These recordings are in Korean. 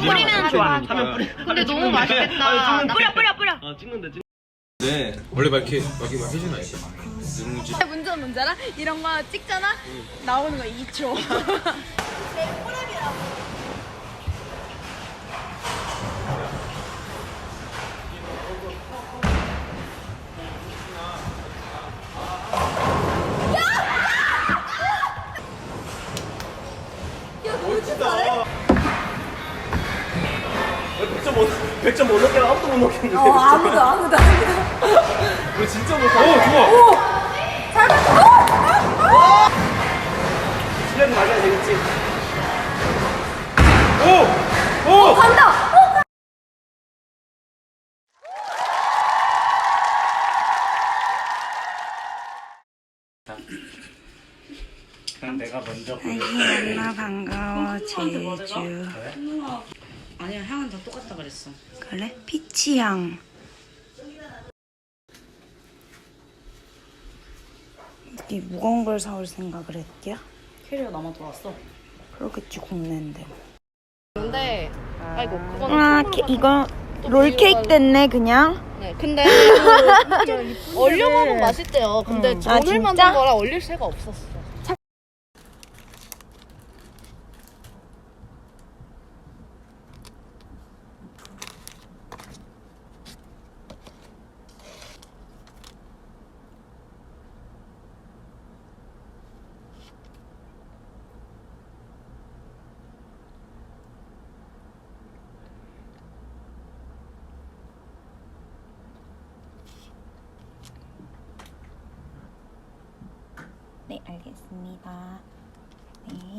뿌리면 좋아. 근데 너무 맛있겠다. 나 뿌려 뿌려 뿌려. 아 찍는데 찍. 네 원래 막 이렇게 막 이렇게 막 누룽지 문제는 뭔지 알아? 이런 거 찍잖아? 나오는 거 2초. 백점 못 백점 못 넣게 아무도 못 넣겠는데. 어, 아무도 아무도 아무도. 우리 진짜 못하고. 오 좋아 실력 맞아야 되겠지. 오! 오! 간다. 어, 그냥 내가 먼저. 엄마 반가워 제주 아니야 향은 다 똑같다 그랬어. 그래? 피치향 이 무거운 걸 사올 생각을 했디야? 캐리어 남아 돌았어. 그러겠지 국내인데 근데 아이고 그건 아 케- 이거 롤케이크 됐네 그냥 네, 근데 얼려 먹으면 맛있대요. 근데 음. 아, 오늘 진짜? 만든 거라 얼릴 새가 없었어. 네 알겠습니다. 네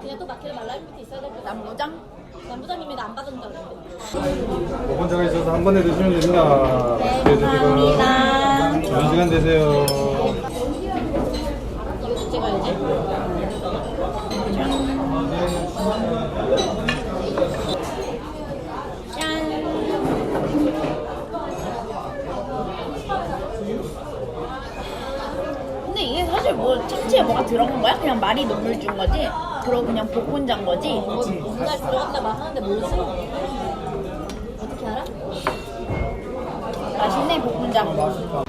그냥 또 마켓에 말라인 밑에 있어야 될 거. 남부장? 남부장님이 나안 받은다 그랬는데. 5번째가 있어서 한 번에 드시면 됩니다. 네, 감사합니다. 좋은 시간 되세요. 이거 찍어야지. 근데 이게 사실 뭐 참치에 뭐가 들어간 거야? 그냥 말이 눈물 준 거지? 그리고 그냥 볶은장 거지? 뭔가 들어갔다 막 하는데 모르지? 어떻게 알아? 맛있네 볶은장